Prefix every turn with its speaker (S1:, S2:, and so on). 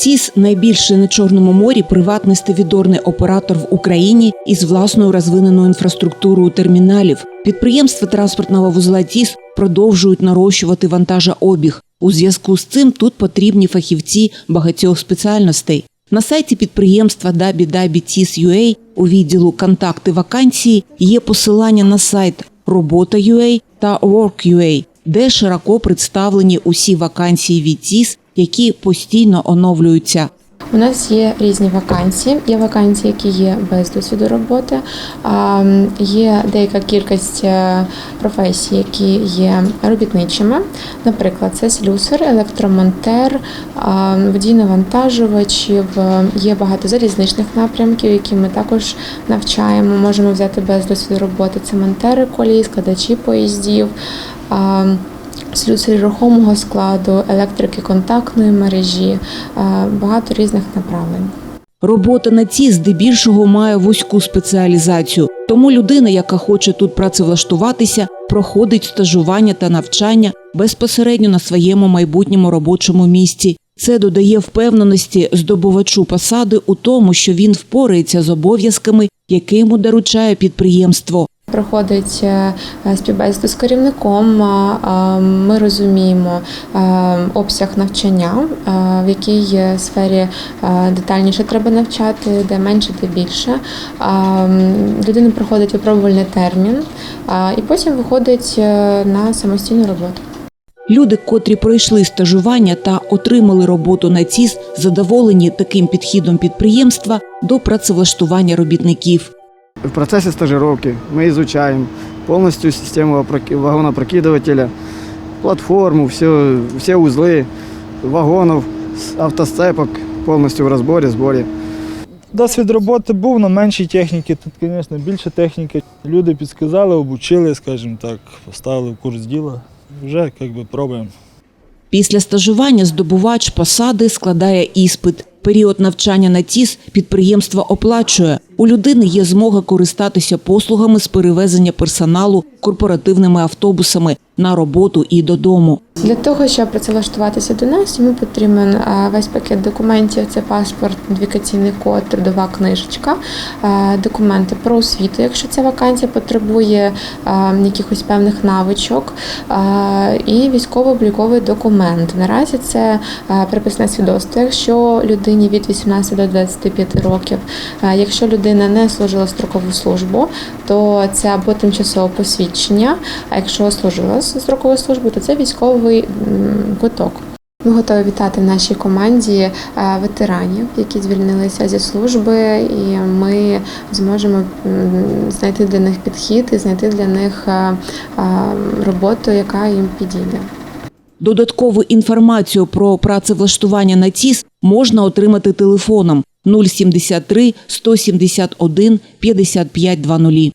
S1: ЦІС найбільший на Чорному морі приватний стевідорний оператор в Україні із власною розвиненою інфраструктурою терміналів. Підприємства транспортного вузла ТІС продовжують нарощувати вантажообіг. У зв'язку з цим тут потрібні фахівці багатьох спеціальностей. На сайті підприємства www.tis.ua у відділу Контакти вакансії є посилання на сайт Робота.ua та Work.ua, де широко представлені усі вакансії від ТІС, які постійно оновлюються.
S2: У нас є різні вакансії. Є вакансії, які є без досвіду роботи. Є деяка кількість е, професій, які є робітничими. Наприклад, це слюсар, електромонтер, а, водій-навантажувачів. Е, Є багато залізничних напрямків, які ми також навчаємо. Можемо взяти без досвіду роботи. Це монтери колій, складачі поїздів. А, рухомого складу, електрики контактної мережі, е, багато різних направлень.
S1: Робота на ці здебільшого має вузьку спеціалізацію, тому людина, яка хоче тут працевлаштуватися, проходить стажування та навчання безпосередньо на своєму майбутньому робочому місці. Це додає впевненості здобувачу посади у тому, що він впорається з обов'язками, йому доручає підприємство.
S2: Проходить е, співбесіду з керівником. Ми розуміємо е, обсяг навчання, е, в якій е, сфері е, детальніше треба навчати, де менше, де більше. Людина проходить випробувальний термін і потім виходить е, на самостійну роботу.
S1: Люди, котрі пройшли стажування та отримали роботу на ЦІС, задоволені таким підхідом підприємства до працевлаштування робітників.
S3: В процессе стажировки мы изучаем полностью систему опроки- вагонопрокидывателя, платформу, все, все узлы вагонов, с- автосцепок полностью в разборе, сборе.
S4: Досвід роботи був на меншій техніці, тут, звісно, більше техніки. Люди підсказали, обучили, скажімо так, поставили в курс діла. Вже як би пробуємо.
S1: Після стажування здобувач посади складає іспит. Період навчання на ТІС підприємство оплачує. У людини є змога користатися послугами з перевезення персоналу корпоративними автобусами на роботу і додому.
S2: Для того, щоб працевлаштуватися до нас, йому потрібен е, весь пакет документів: це паспорт, ідентифікаційний код, трудова книжечка, е, документи про освіту, якщо ця вакансія потребує е, якихось певних навичок, і військово-обліковий документ. Наразі це приписне свідоцтво, якщо людині від 18 до 25 років. Е, Якщо людина не служила строкову службу, то це або тимчасове посвідчення, а якщо служила строкову службу, то це військовий м, квиток. Ми готові вітати в нашій команді е, ветеранів, які звільнилися зі служби, і ми зможемо знайти для них підхід і знайти для них е, роботу, яка їм підійде.
S1: Додаткову інформацію про працевлаштування на ТІС можна отримати телефоном 073 171 5500.